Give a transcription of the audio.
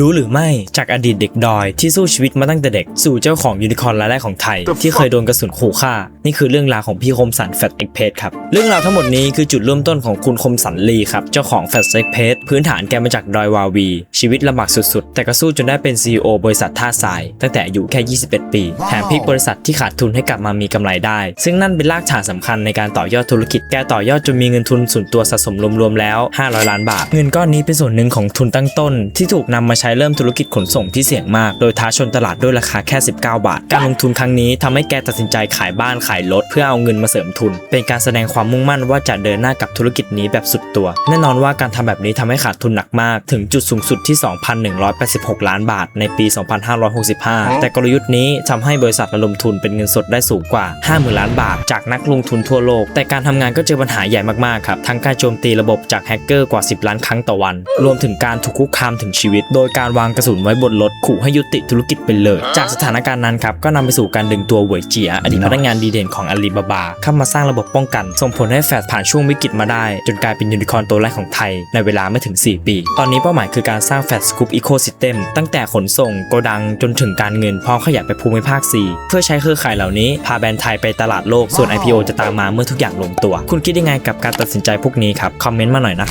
รู้หรือไม่จากอดีตเด็กดอยที่สู้ชีวิตมาตั้งแต่เด็กสู่เจ้าของยูนิคอร์นรายแรกของไทย The ที่เคยโดนกระสุนขู่ฆ่า นี่คือเรื่องราวของพี่คมสันแฟตเอ็กเพครับ เรื่องราวทั้งหมดนี้คือจุดเริ่มต้นของคุณคมสันลีครับ เจ้าของแฟตเอ็กเพพื้นฐานแกมาจากดอยวาวี ชีวิตลำบากสุดๆ แต่ก็สู้จนได้เป็น CEO บริษัทท่าทราย ตั้งแต่อายุแค่ 21 ปี แถมพลิกบริษัทที่ขาดทุนให้กลับมามีกำไรได้ ซึ่งนั่นเป็นรากฐานสำคัญในการต่อยอดธุรกิจแกต่อยอดจนมีเงินทุนส่วนตัวสะสมรวมๆแล้ว 500 ล้านบาท เงินก้อนนี้เป็นส่วนหนึ่งของทุนตั้งต้นที่ถูกนำมาใช้เริ่มธุรกิจขนส่งที่เสี่ยงมาก โดยท้าชนตลาดด้วยราคาแค่ 19 บาท การลงทุนครั้งนี้ทำให้แกตัดสินใจขายบ้านขายรถเพื่อเอาเงินมาเสริมทุน เป็นการแสดงความมุ่งมั่นว่าจะเดินหน้ากับธุรกิจนี้แบบสุดตัว แน่นอนว่าการทำแบบนี้ทำให้ขาดทุนหนักมากถึงจุดสูงสุดที่ 2,186 ล้านบาท ในปี 2565 แต่กลยุทธ์นี้ทำให้บริษัทระดมทุนเป็นเงินสดได้สูงกว่า 50,000 ล้านบาท จากนักลงทุนทั่วโลก แต่การทำงานก็เจอปัญหาใหญ่มากๆครับทั้งการโจมตีระบบจากแฮกเกอร์กว่า 10 ล้านครั้งต่อวัน รวมถึงการถูกคุกคามถึงชีวิต โดยการวางกระสุนไว้บนรถขู่ให้ยุติธุรกิจไปเลย จากสถานการณ์นั้นครับก็นำไปสู่การดึงตัวเหวยเจีย อดีตพนักงานดีเด่นของอาลีบาบาเข้ามาสร้างระบบป้องกัน ส่งผลให้แฟดผ่านช่วงวิกฤตมาได้ จนกลายเป็นยูนิคอร์นตัวแรกของไทย ในเวลาไม่ถึง 4 ปี ตอนนี้เป้าหมายคือการสร้างแฟดสกูปอีโคซิสเต็มตั้งแต่ขนส่งโกดังจนถึงการเงินพร้อมขยายไปภูมิภาค 4 เพื่อใช้เครือข่ายเหล่านี้พาแบรนด์ไทยไปตลาดโลกส่วน IPO จะตามมาเมื่อทุกอย่างลงตัว คุณคิดยังไงกับการตัดสินใจพวกนี้ครับคอมเมนต์มาหน่อยนะ